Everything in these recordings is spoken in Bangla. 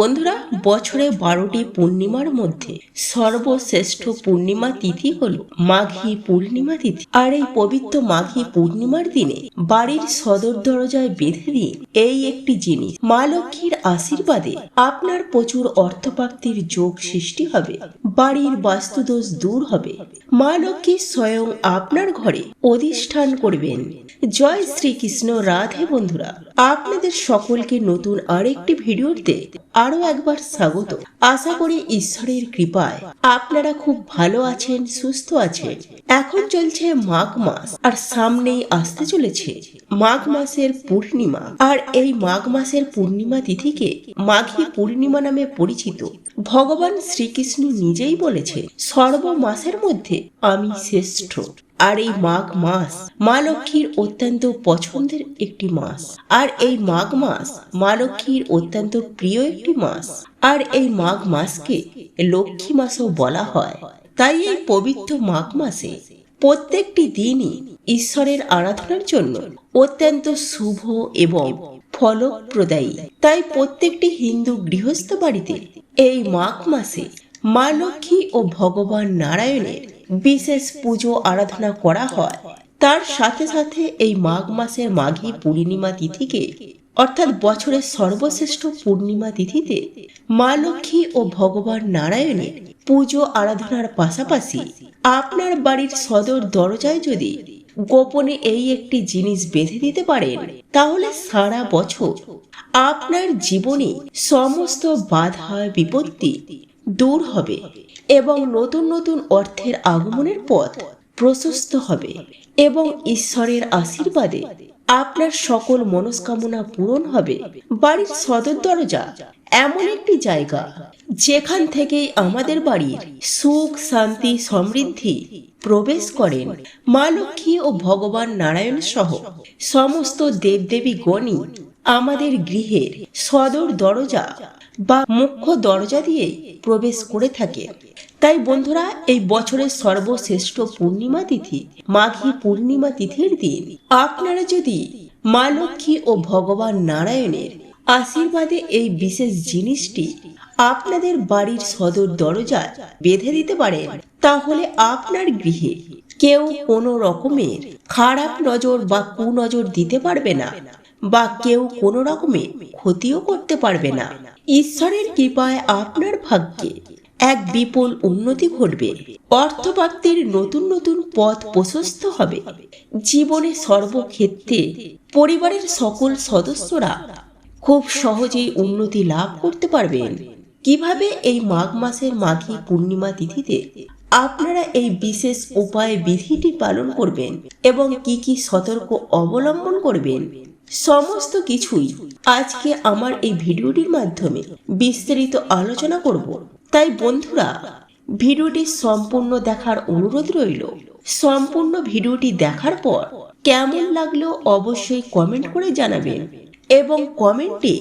বন্ধুরা, বছরে বারোটি পূর্ণিমার মধ্যে সর্বশ্রেষ্ঠ পূর্ণিমা তিথি হল মাঘী পূর্ণিমা তিথি। আর এই পবিত্র মাঘী পূর্ণিমার দিনে বাড়ির সদর দরজায় বেঁধে দিন এই একটি জিনিস, মা লক্ষ্মীর আশীর্বাদে আপনার প্রচুর অর্থপ্রাপ্তির যোগ সৃষ্টি হবে, বাড়ির বাস্তুদোষ দূর হবে। মা লক্ষ্মী স্বয়ং আপনার ঘরে অধিষ্ঠান করবেন। জয় শ্রীকৃষ্ণ, রাধে বন্ধুরা। আপনাদের সকলকে নতুন আরেকটি ভিডিওতে আরও একবার স্বাগত। আশা করি ঈশ্বরের কৃপায় আপনারা খুব ভালো আছেন, সুস্থ আছেন। এখন চলছে মাঘ মাস, আর সামনেই আসতে চলেছে মাঘ মাসের পূর্ণিমা। আর এই মাঘ মাসের পূর্ণিমা তিথিকে মাঘী পূর্ণিমা নামে পরিচিত ভগবান শ্রীকৃষ্ণ নিজেই বলেছে সর্ব মাসের মধ্যে আমি শ্রেষ্ঠ। আর এই মাঘ মাস মা লক্ষ্মীর অত্যন্ত পছন্দের একটি মাস। আর এই মাঘ মাস মা লক্ষ্মীর অত্যন্ত প্রিয় একটি মাস। আর এই মাঘ মাসকে লক্ষ্মী মাসও বলা হয়। তাই এই পবিত্র মাঘ মাসে প্রত্যেকটি দিনই ঈশ্বরের আরাধনার জন্য অত্যন্ত শুভ এবং ফলপ্রদায়ী। তাই প্রত্যেকটি হিন্দু গৃহস্থ বাড়িতে এই মাঘ মাসে মা লক্ষ্মী ও ভগবান নারায়ণের বিশেষ পুজো আরাধনা করা হয়। তার সাথে সাথে এই মাঘ মাসের মাঘী পূর্ণিমা তিথিকে অর্থাৎ বছরের সর্বশ্রেষ্ঠ পূর্ণিমা তিথিতে মা লক্ষ্মী ও ভগবান নারায়ণের পুজো আরাধনার পাশাপাশি আপনার বাড়ির সদর দরজায় যদি গোপনে এই একটি জিনিস বেঁধে দিতে পারেন, তাহলে সারা বছর আপনার জীবনে সমস্ত বাধা, বিপত্তি দূর হবে এবং নতুন নতুন অর্থের আগমনের পথ প্রশস্ত হবে এবং ঈশ্বরের আশীর্বাদে আপনার সকল মনস্কামনা পূরণ হবে। বাড়ির সদর দরজা এমন একটি জায়গা যেখান থেকে আমাদের বাড়ির সুখ, শান্তি, সমৃদ্ধি প্রবেশ করেন। মা লক্ষ্মী ও ভগবান নারায়ণ সহ সমস্ত দেবদেবী গণই আমাদের গৃহের সদর দরজা বা মুখ্য দরজা দিয়ে প্রবেশ করে থাকে। তাই বন্ধুরা, এই বছরের সর্বশ্রেষ্ঠ পূর্ণিমা তিথি মাঘী পূর্ণিমা তিথির দিন। আপনারা যদি মা লক্ষ্মী ও ভগবান নারায়ণের আশীর্বাদে এই বিশেষ জিনিসটি আপনাদের বাড়ির সদর দরজা বেঁধে দিতে পারেন, তাহলে আপনার গৃহে কেউ কোনো রকমের খারাপ নজর বা কুনজর দিতে পারবে না বা কেউ কোনো রকমের ক্ষতিও করতে পারবে না। ঈশ্বরের কৃপায় আপনার ভাগ্যে এক বিপুল উন্নতি ঘটবে। অর্থপ্রাপ্তির নতুন নতুন পথ প্রশস্ত হবে। জীবনে সর্বক্ষেত্রে পরিবারের সকল সদস্যরা খুব সহজেই উন্নতি লাভ করতে পারবেন। কীভাবে এই মাঘ মাসের মাঘী পূর্ণিমা তিথিতে আপনারা এই বিশেষ উপায় বিধিটি পালন করবেন এবং কি কি সতর্ক অবলম্বন করবেন, সমস্ত কিছুই আজকে আমার এই ভিডিওটির মাধ্যমে বিস্তারিত আলোচনা করব। তাই বন্ধুরা, ভিডিওটি সম্পূর্ণ দেখার অনুরোধ রইল। সম্পূর্ণ ভিডিওটি দেখার পর কেমন লাগল অবশ্যই কমেন্ট করে জানাবেন। এবং কমেন্টে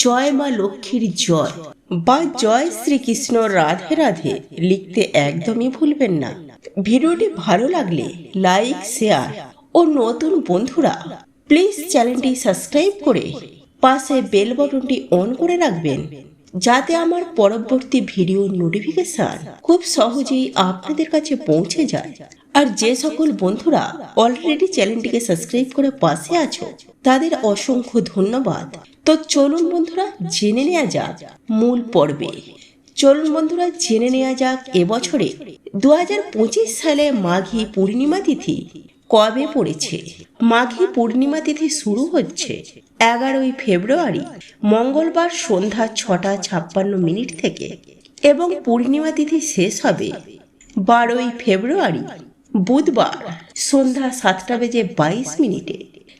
জয় মা লক্ষ্মীর জয় বা জয় শ্রীকৃষ্ণ রাধে রাধে লিখতে একদমই ভুলবেন না। ভিডিওটি ভালো লাগলে লাইক শেয়ার ও নতুন বন্ধুরা প্লিজ চ্যানেলটি সাবস্ক্রাইব করে পাশে বেল বটনটি অন করে রাখবেন। যাতে আমার পরবর্তী ভিডিও নোটিফিকেশন খুব সহজেই আপনাদের কাছে পৌঁছে যায়। আর যে সকল বন্ধুরা অলরেডি চ্যানেলটিকে সাবস্ক্রাইব করে পাশে আছো, তাদের অসংখ্য ধন্যবাদ। তো চলুন বন্ধুরা, জেনে নেওয়া যাক মূল পর্বে। চলুন বন্ধুরা, জেনে নেওয়া যাক এবছরে দু হাজার পঁচিশ সালে মাঘী পূর্ণিমা তিথি কবে পড়েছে? মাঘী পূর্ণিমা তিথি শুরু হচ্ছে এগারোই ফেব্রুয়ারি, মঙ্গলবার সন্ধ্যা ছটা ছাপ্পান্ন মিনিট থেকে এবং পূর্ণিমা তিথি শেষ হবে বারোই ফেব্রুয়ারি, বুধবার সন্ধ্যা সাতটা বেজে বাইশ মিনিটে।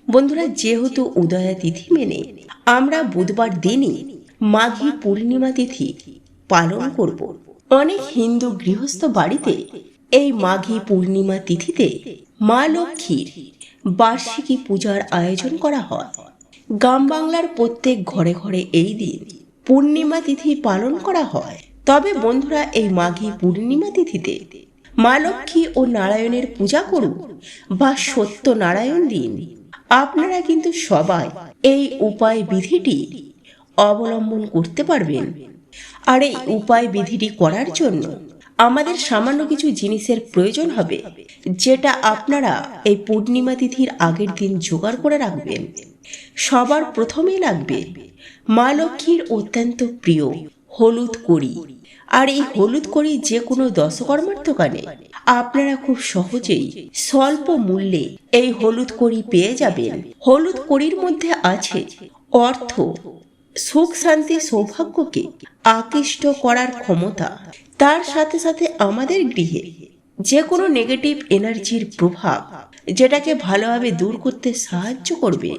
বন্ধুরা, যেহেতু উদয়া তিথি মেনে আমরা বুধবার দিনই মাঘী পূর্ণিমা তিথি পালন করব, অনেক হিন্দু গৃহস্থ বাড়িতে এই মাঘী পূর্ণিমা তিথিতে মা লক্ষ্মীর বার্ষিকী পূজার আয়োজন করা হয়। গ্রাম বাংলার প্রত্যেক ঘরে ঘরে এই দিন পূর্ণিমা তিথি পালন করা হয়। তবে বন্ধুরা, এই মাঘী পূর্ণিমা তিথিতে মা লক্ষ্মী ও নারায়ণের পূজা করুন বা সত্য নারায়ণ দিন। আপনারা কিন্তু সবাই এই উপায় বিধিটি অবলম্বন করতে পারবেন। আর এই উপায় বিধিটি করার জন্য আমাদের সামান্য কিছু জিনিসের প্রয়োজন হবে, যেটা আপনারা এই পূর্ণিমা তিথির আগের দিন জোগাড় করে রাখবেন। সবার প্রথমে লাগবে মা লক্ষ্মীর অত্যন্ত প্রিয় হলুদ কড়ি। আর এই হলুদ কড়ি যে কোনো দশকর্মার দোকানে আপনারা খুব সহজেই স্বল্প মূল্যে এই হলুদ কড়ি পেয়ে যাবেন। হলুদ কড়ির মধ্যে আছে অর্থ, সুখ, শান্তি, সৌভাগ্যকে আকৃষ্ট করার ক্ষমতা। তার সাথে সাথে আমাদের গৃহে যে কোনো নেগেটিভ এনার্জির প্রভাব যেটাকে ভালোভাবে দূর করতে সাহায্য করবে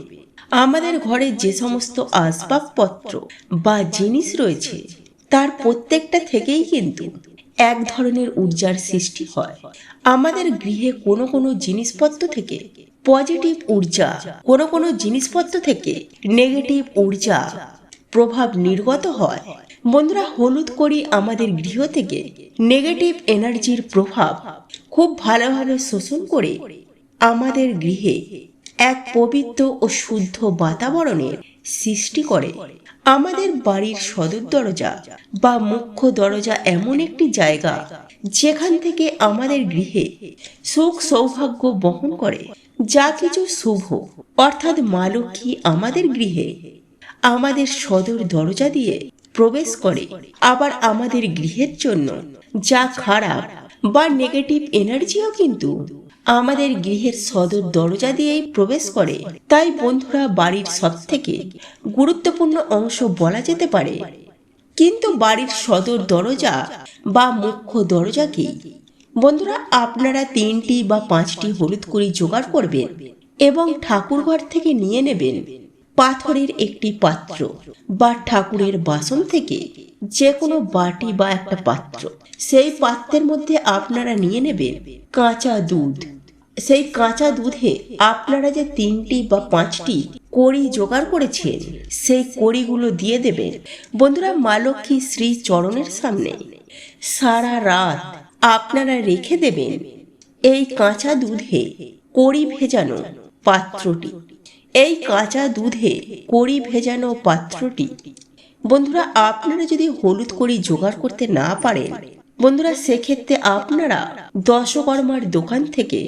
আমাদের ঘরে যে সমস্ত আসবাবপত্র বা জিনিস রয়েছে, তার প্রত্যেকটা থেকেই কিন্তু এক ধরনের ঊর্জার সৃষ্টি হয়। আমাদের গৃহে কোনো কোনো জিনিসপত্র থেকে পজিটিভ ঊর্জা কোনো কোনো জিনিসপত্র থেকে নেগেটিভ ঊর্জা প্রভাব নির্গত হয়। বন্ধুরা, হলুদ করি আমাদের গৃহ থেকে নেগেটিভ এনার্জির প্রভাব খুব ভালোভাবে শোষণ করে আমাদের গৃহে এক পবিত্র ও শুদ্ধ বাতাবরণের সৃষ্টি করে। আমাদের বাড়ির সদর দরজা বা মুখ্য দরজা এমন একটি জায়গা যেখান থেকে আমাদের গৃহে সুখ সৌভাগ্য বহন করে। যা কিছু শুভ, অর্থাৎ মা লক্ষ্মী আমাদের গৃহে আমাদের সদর দরজা দিয়ে প্রবেশ করে। আবার আমাদের গৃহের জন্য যা খারাপ বা নেগেটিভ এনার্জিও কিন্তু আমাদের গৃহের সদর দরজা দিয়েই প্রবেশ করে। তাই বন্ধুরা, বাড়ির সব থেকে গুরুত্বপূর্ণ অংশ বলা যেতে পারে। কিন্তু বাড়ির সদর দরজা বা মুখ্য দরজাকেই বন্ধুরা, আপনারা তিনটি বা পাঁচটি হলুদ করি জোগাড় করবেন এবং ঠাকুরঘর থেকে নিয়ে নেবেন পাথরের একটি পাত্র বা ঠাকুরের বাসন থেকে যে কোনো বাটি বা একটা পাত্র। সেই পাত্রের মধ্যে আপনারা নিয়ে নেবেন কাঁচা দুধ। সেই কাঁচা দুধে আপনারা যে তিনটি বা পাঁচটি কড়ি জোগাড় করেছেন, সেই কড়িগুলো দিয়ে দেবেন। বন্ধুরা, মা লক্ষ্মী শ্রী চরণের সামনে। সারা রাত আপনারা রেখে দেবেন এই কাঁচা দুধে কড়ি ভেজানো পাত্রটি। এই কাঁচা দুধে কড়ি ভেজানো পাত্রটি। বন্ধুরা, আপনারা যদি হলুদ কড়ি জোগাড় করতে না পারেন বন্ধুরা, সেক্ষেত্রে আপনারা দশকর্মার দোকান থেকে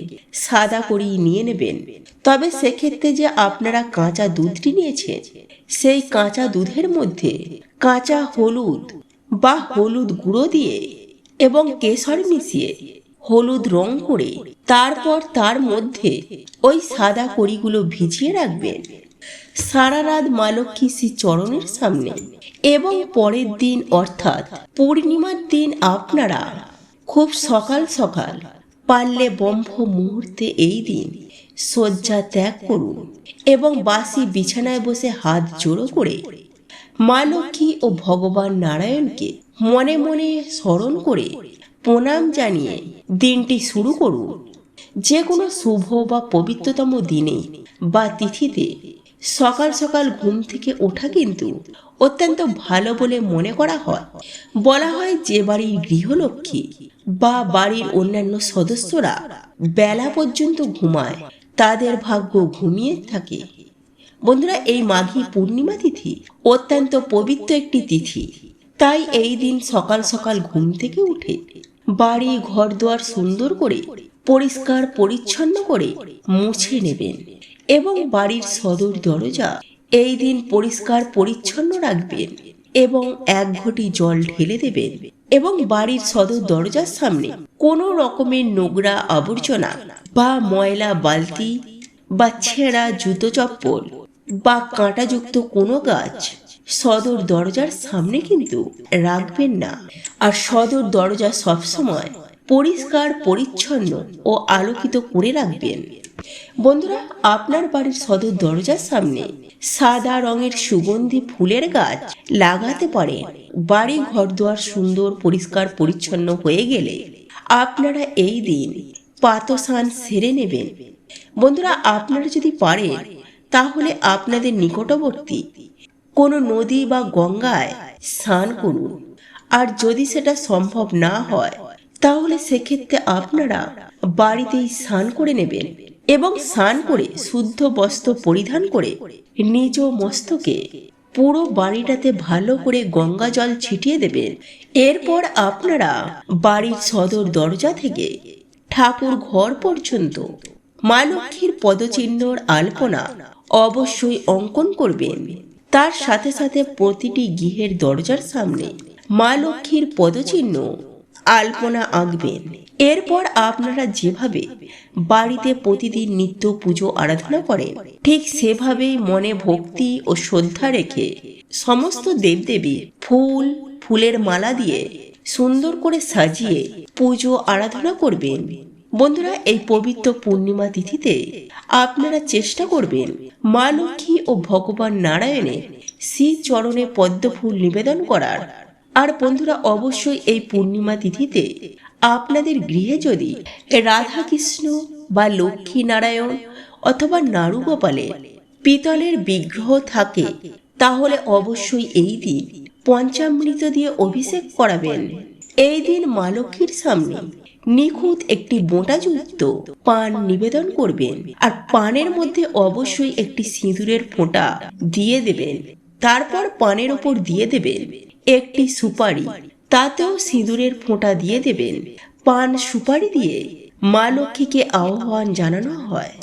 সাদা কড়ি নিয়ে নেবেন। তবে সেক্ষেত্রে যে আপনারা কাঁচা দুধটি নিয়েছেন, সেই কাঁচা দুধের মধ্যে কাঁচা হলুদ বা হলুদ গুঁড়ো দিয়ে এবং কেশর মিশিয়ে হলুদ রং করে তারপর তার মধ্যে ওই সাদা কড়িগুলো ভিজিয়ে রাখবেন। সারা রাত মা লক্ষ্মী শ্রী চরণের সামনে। এবং পরের দিন অর্থাৎ পূর্ণিমার দিন আপনারা খুব সকাল সকাল পারলে বম্ভ মুহূর্তে এই দিন শয্যা ত্যাগ করুন এবং বাসি বিছানায় বসে হাত জোড়ো করে মা লক্ষ্মী ও ভগবান নারায়ণকে মনে মনে স্মরণ করে প্রণাম জানিয়ে দিনটি শুরু করুন। যে কোনো শুভ বা পবিত্রতম দিনে বা তিথিতে সকাল সকাল ঘুম থেকে ওঠা কিন্তু অত্যন্ত ভালো বলে মনে করা হয়। বলা হয় যে বাড়ির গৃহলক্ষ্মী বা বাড়ির অন্যান্য সদস্যরা বেলা পর্যন্ত ঘুমায়, তাদের ভাগ্য ঘুমিয়ে থাকে। বন্ধুরা, এই মাঘী পূর্ণিমা তিথি অত্যন্ত পবিত্র একটি তিথি। তাই এই দিন সকাল সকাল ঘুম থেকে উঠে বাড়ি ঘর দুয়ার সুন্দর করে পরিষ্কার পরিচ্ছন্ন করে মুছে নেবেন। এবং বাড়ির সদর দরজা এই দিন পরিষ্কার পরিচ্ছন্ন রাখবেন এবং এক ঘটি জল ঢেলে দেবেন এবং বাড়ির সদর দরজার সামনে কোনো রকমের নোংরা আবর্জনা বা ময়লা, বালতি বা ছেঁড়া জুতো চপ্পল বা কাঁটাযুক্ত কোনো গাছ সদর দরজার সামনে কিন্তু রাখবেন না। আর সদর দরজা সবসময় পরিষ্কার, পরিচ্ছন্ন ও আলোকিত করে রাখবেন। বন্ধুরা, আপনার বাড়ির সদর দরজার সামনে সাদা রঙের সুগন্ধি ফুলের গাছ লাগাতে পারে। বাড়ি ঘরদুয়ার সুন্দর, পরিষ্কার, পরিচ্ছন্ন হয়ে গেলে আপনারা এই দিন পাতসান সেরে নেবেন। বন্ধুরা, আপনারা যদি পারেন, তাহলে আপনাদের নিকটবর্তী কোনো নদী বা গঙ্গায় স্নান করুন। আর যদি সেটা সম্ভব না হয়, তাহলে সেক্ষেত্রে আপনারা বাড়িতেই স্নান করে নেবেন। এবং স্নান করে শুদ্ধ বস্ত্র পরিধান করে নিজ মস্তকে পুরো বাড়িটাতে ভালো করে গঙ্গা জল ছিটিয়ে দেবেন। এরপর আপনারা বাড়ির সদর দরজা থেকে ঠাকুর ঘর পর্যন্ত মা লক্ষ্মীর পদচিহ্নর আলপনা অবশ্যই অঙ্কন করবেন। তার সাথে সাথে প্রতিটি গৃহের দরজার সামনে মা লক্ষ্মীর পদচিহ্ন আলপনা আঁকবেন। এরপর আপনারা যেভাবে বাড়িতে প্রতিদিন নিত্য পুজো, আরাধনা করেন ঠিক সেভাবেই মনে ভক্তি ও শ্রদ্ধা রেখে সমস্ত দেবদেবী ফুল, ফুলের মালা দিয়ে সুন্দর করে সাজিয়ে পুজো, আরাধনা করবেন। বন্ধুরা, এই পবিত্র পূর্ণিমা তিথিতে আপনারা চেষ্টা করবেন মা লক্ষ্মী ও ভগবান নারায়ণের শ্রী চরণে পদ্মফুল নিবেদন করার। আর বন্ধুরা, অবশ্যই এই পূর্ণিমা তিথিতে আপনাদের গৃহে যদি রাধা কৃষ্ণ বা লক্ষ্মী নারায়ণ অথবা নাড়ু গোপালের পিতলের বিগ্রহ থাকে, তাহলে অবশ্যই এই দিন পঞ্চামৃত দিয়ে অভিষেক করাবেন। এই দিন মা লক্ষ্মীর সামনে নিখুঁত একটি বোঁটাযুক্ত পান নিবেদন করবেন আর পানের মধ্যে অবশ্যই একটি সিঁদুরের ফোঁটা দিয়ে দেবেন। তারপর পানের ওপর দিয়ে দেবেন একটি সুপারি তাতেও সিঁদুরের ফোঁটা দিয়ে দেবেন। পান সুপারি দিয়ে মা লক্ষ্মীকে আহ্বান জানানো হয়।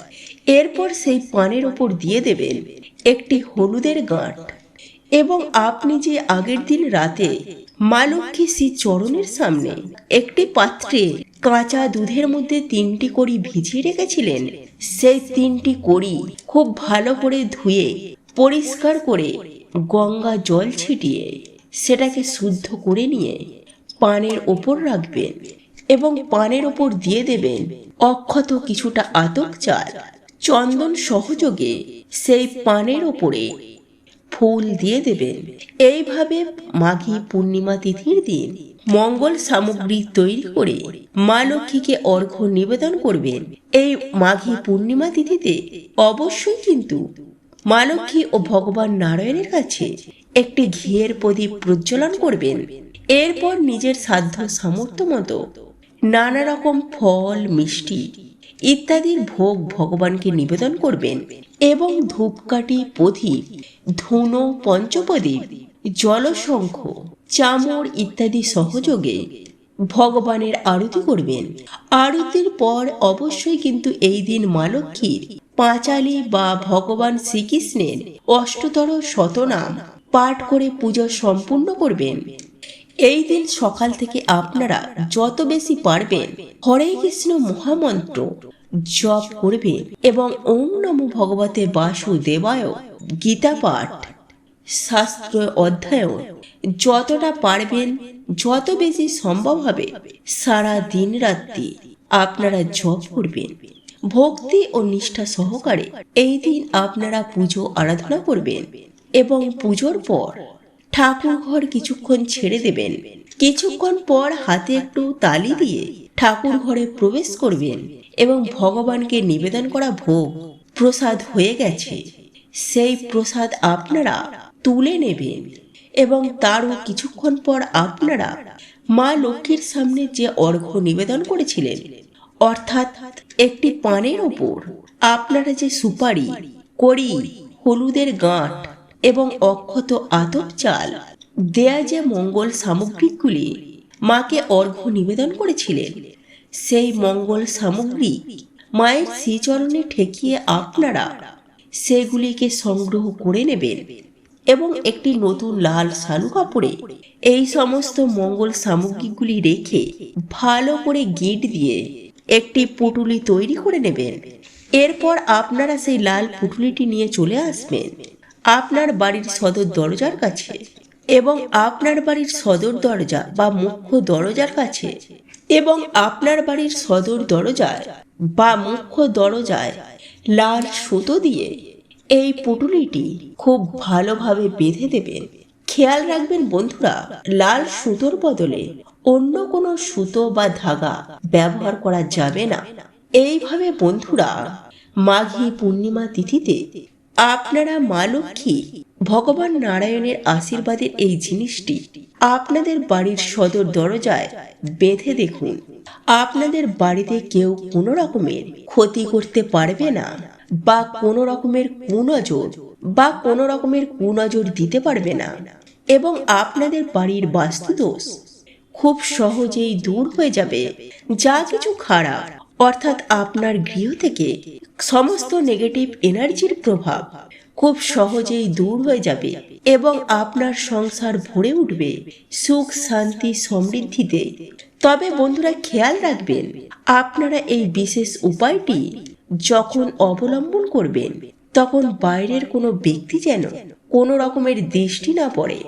এরপর সেই পানের ওপর দিয়ে দেবেন একটি হলুদের গাঁট। এবং আপনি যে আগের দিন রাতে মা লক্ষ্মী শ্রী চরণের সামনে একটি পাত্রে কাঁচা দুধের মধ্যে তিনটি কড়ি ভিজিয়ে রেখেছিলেন, সেই তিনটি কড়ি খুব ভালো করে ধুয়ে পরিষ্কার করে গঙ্গা জল ছিটিয়ে সেটাকে শুদ্ধ করে নিয়ে পানের ওপর রাখবেন এবং পানের ওপর দিয়ে দেবেন অক্ষত কিছুটা আতক চাল। চন্দন সহযোগে সেই পানের ওপরে ফুল দিয়ে দেবেন। এইভাবে মাঘী পূর্ণিমা তিথির দিন মঙ্গল সামগ্রী তৈরি করে মা লক্ষ্মীকে অর্ঘ্য নিবেদন করবেন। এই মাঘী পূর্ণিমা তিথিতে অবশ্যই কিন্তু মা লক্ষ্মী ও ভগবান নারায়ণের কাছে একটি ঘিয়ের প্রদীপ প্রজ্বলন করবেন। এরপর নিজের সাধ্য সামর্থ্য মতো নানা রকম ফল, মিষ্টি ইত্যাদির ভোগ ভগবানকে নিবেদন করবেন এবং ধূপকাঠি প্রদীপ, ধুনো, পঞ্চপ্রদীপ জলশঙ্খ চামড় ইত্যাদি সহযোগে ভগবানের আরতি করবেন। আরতির পর অবশ্যই কিন্তু এই দিন মা লক্ষ্মীর পাঁচালি বা ভগবান শ্রীকৃষ্ণের অষ্টতর শতনাম পাঠ করে পুজো সম্পূর্ণ করবেন। এই দিন সকাল থেকে আপনারা যত বেশি পারবেন, হরে কৃষ্ণ মহামন্ত্র জপ করবেন এবং ওম নমো ভগবতে বাসুদেবায় গীতা পাঠ, শাস্ত্র অধ্যয়ন যতটা পারবেন, যত বেশি সম্ভব হবে, সারা দিন রাত্রি আপনারা জপ করবেন। ভক্তি ও নিষ্ঠা সহকারে এই দিন আপনারা পুজো আরাধনা করবেন। এবং পুজোর পর ঠাকুর ঘর কিছুক্ষণ ছেড়ে দেবেন। কিছুক্ষণ পর হাতে একটু তালি দিয়ে ঠাকুর ঘরে প্রবেশ করবেন এবং ভগবানকে নিবেদন করা ভোগ প্রসাদ হয়ে গেছে। সেই প্রসাদ আপনারা তুলে নেবেন এবং তারও কিছুক্ষণ পর আপনারা মা লক্ষ্মীর সামনে যে অর্ঘ্য নিবেদন করেছিলেন, অর্থাৎ একটি পানের ওপর আপনারা যে সুপারি, কড়ি, হলুদের গাঁট এবং অক্ষত আতপ চাল। দেয়া যে মঙ্গল সামগ্রিকগুলি মাকে অর্ঘ্য নিবেদন করেছিলেন, সেই মঙ্গল সামগ্রী মায়ের শ্রীচরণে ঠেকিয়ে আপনারা সেগুলিকে সংগ্রহ করে নেবেন এবং একটি নতুন লাল শালু কাপড়ে এই সমস্ত মঙ্গল সামগ্রীগুলি রেখে ভালো করে গিট দিয়ে একটি পুটুলি তৈরি করে নেবেন। এরপর আপনারা সেই লাল পুটুলিটি নিয়ে চলে আসবেন। আপনার বাড়ির সদর দরজার কাছে এবং আপনার বাড়ির সদর দরজা বা মুখ্য দরজার কাছে এবং আপনার বাড়ির সদর দরজায় বা মুখ্য দরজায় লাল সুতো দিয়ে এই পুটুলিটি খুব ভালোভাবে বেঁধে দেবেন। খেয়াল রাখবেন বন্ধুরা, লাল সুতোর বদলে অন্য কোনো সুতো বা ধাগা ব্যবহার করা যাবে না। এইভাবে বন্ধুরা, মাঘী পূর্ণিমা তিথিতে আপনারা মা লক্ষ্মী, ভগবান নারায়ণের আশীর্বাদের এই জিনিসটি আপনাদের বাড়ির সদর দরজায় বেঁধে দেখুন। আপনাদের বাড়িতে কেউ কোনো রকমের ক্ষতি করতে পারবে না বা কোনো রকমের কুনজর বা কোনো রকমের কুনজর দিতে পারবে না এবং আপনাদের বাড়ির বাস্তুদোষ খুব সহজেই দূর হয়ে যাবে, যা কিছু খারাপ অর্থাৎ আপনার গৃহ থেকে সমস্ত নেগেটিভ এনার্জির প্রভাব খুব সহজেই দূর হয়ে যাবে এবং আপনার সংসার ভরে উঠবে, সুখ, শান্তি, সমৃদ্ধিতে। তবে বন্ধুরা, খেয়াল রাখবেন, আপনারা এই বিশেষ উপায়টি যখন অবলম্বন করবেন, তখন বাইরের কোনো ব্যক্তি যেন কোনো রকমের দৃষ্টি না পড়ে।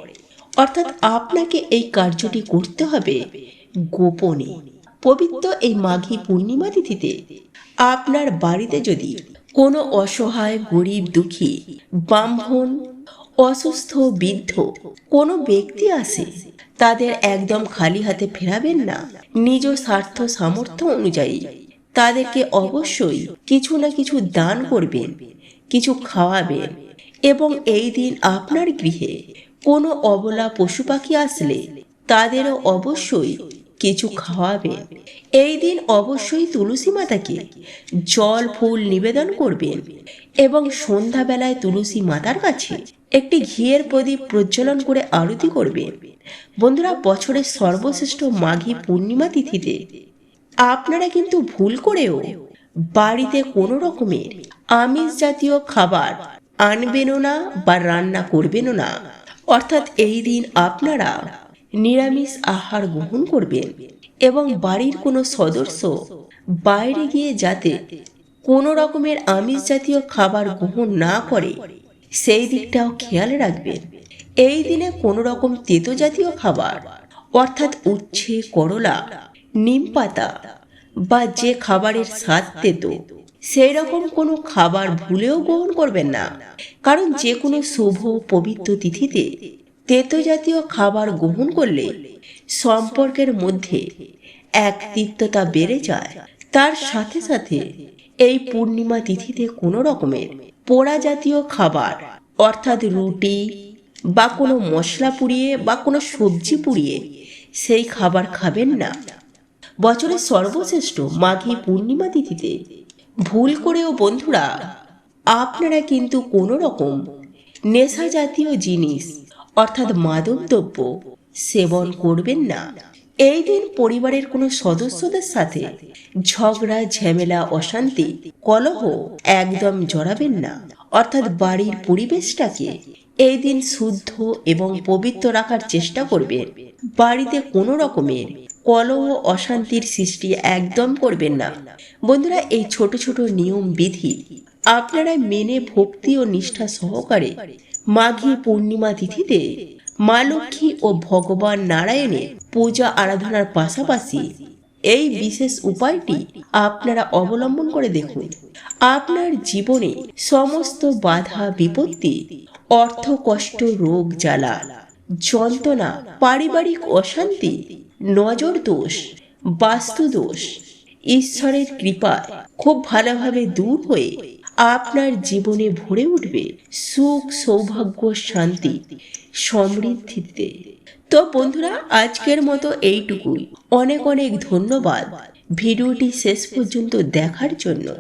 অর্থাৎ আপনাকে এই কার্যটি করতে হবে গোপনে। পবিত্র এই মাঘী পূর্ণিমা তিথিতে আপনার বাড়িতে যদি কোনো অসহায়, গরিব, দুঃখী, ব্রাহ্মণ, অসুস্থ, বৃদ্ধ কোনো ব্যক্তি আসে তাদের একদম খালি হাতে ফেরাবেন না। নিজ স্বার্থ সামর্থ্য অনুযায়ী তাদেরকে অবশ্যই কিছু না কিছু দান করবেন, কিছু খাওয়াবেন এবং এই দিন আপনার গৃহে কোনো অবলা পশু পাখি আসলে তাদেরও অবশ্যই কিছু খাওয়াবেন এই দিন অবশ্যই তুলসী মাতাকে জল, ফুল নিবেদন করবেন এবং সন্ধ্যাবেলায় তুলসী মাতার কাছে একটি ঘিয়ের প্রদীপ প্রজ্বলন করে আরতি করবেন। বন্ধুরা, বছরের সর্বশ্রেষ্ঠ মাঘী পূর্ণিমা তিথিতে আপনারা কিন্তু ভুল করেও বাড়িতে কোনো রকমের আমিষ জাতীয় খাবার আনবেনও না বা রান্না করবেনও না। অর্থাৎ এই দিন আপনারা নিরামিষ আহার গ্রহণ করবেন এবং বাড়ির কোনো সদস্য বাইরে গিয়ে যাতে কোনো রকমের আমিষ জাতীয় খাবার গ্রহণ না করে, সেই দিকটাও খেয়াল রাখবেন। এই দিনে কোনো রকম তেতো জাতীয় খাবার, অর্থাৎ উচ্ছে, করলা, নিম পাতা বা যে খাবারের স্বাদ তেতো, সেই রকম কোনো খাবার ভুলেও গ্রহণ করবেন না। কারণ যে কোনো শুভ পবিত্র তিথিতে তেতো জাতীয় খাবার গ্রহণ করলে সম্পর্কের মধ্যে এক তিক্ততা বেড়ে যায়। তার সাথে সাথে এই পূর্ণিমা তিথিতে কোনো রকমের পোড়া জাতীয় খাবার, অর্থাৎ রুটি বা কোনো মশলা পুড়িয়ে বা কোনো সবজি পুড়িয়ে সেই খাবার খাবেন না। বছরের সর্বশ্রেষ্ঠ মাঘী পূর্ণিমা তিথিতে ভুল করেও বন্ধুরা, আপনারা কিন্তু কোনো রকম নেশা জাতীয় জিনিস অর্থাৎ মাদক দ্রব্য সেবন করবেন না। এই দিন পরিবারের কোনো সদস্যদের সাথে ঝগড়া, ঝামেলা, অশান্তি, কলহ একদম জড়াবেন না। অর্থাৎ বাড়ির পরিবেশটাকে এই দিন শুদ্ধ এবং পবিত্র রাখার চেষ্টা করবেন। বাড়িতে কোনো রকমের কলহ, অশান্তির সৃষ্টি একদম করবেন না। বন্ধুরা, এই ছোট ছোট নিয়ম বিধি আপনারা মেনে, ভক্তি ও নিষ্ঠা সহকারে মাঘী পূর্ণিমা তিথিতে মা লক্ষ্মী ও ভগবান নারায়ণের পূজা আরাধনার পাশাপাশি এই বিশেষ উপায়টি আপনারা অবলম্বন করে দেখুন। আপনার জীবনে সমস্ত বাধা, বিপত্তি, অর্থ কষ্ট, রোগ, জ্বালা, যন্ত্রণা, পারিবারিক অশান্তি, নজর দোষ, বাস্তু দোষ, ঈশ্বরের কৃপায় খুব ভালোভাবে দূর হয়ে আপনার জীবনে ভরে উঠবে সুখ, সৌভাগ্য, শান্তি, সমৃদ্ধিতে। তো বন্ধুরা, আজকের মতো এইটুকুই। অনেক অনেক ধন্যবাদ। ভিডিওটি শেষ পর্যন্ত দেখার জন্য।